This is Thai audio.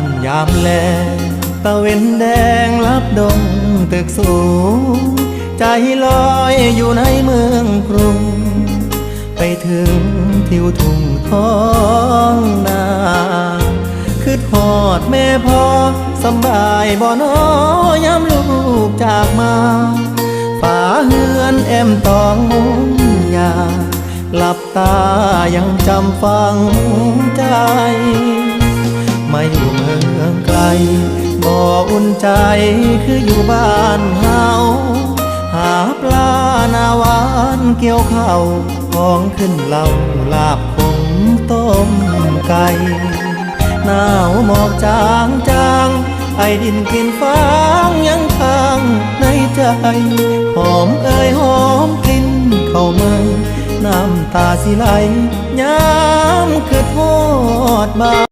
านยามแลตะเวนแดงลับดงตึกสูง ใจลอยอยู่ในเมืองกรุง ไปถึงทิวทุ่งท้องนาคือทอดแม่พ่อสบายบ่อนอยามลูกจากมาฝาเฮือนแอมตองมุงยาหลับตายังจำฟังใจ มาอยู่เมืองไกล บ่อุ่นใจคืออยู่บ้านเฮาหาปลาหนาวานเกี่ยวข้าวของขึ้นเหล่าลาบขมต้มไก่หนาวหมอกจางจางไอดินกินฟางยังค้างในใจหอมเอ่ยหอมกลิ่นเข้าเมืองน้ำตาสิไหลย้ำคือทอดบา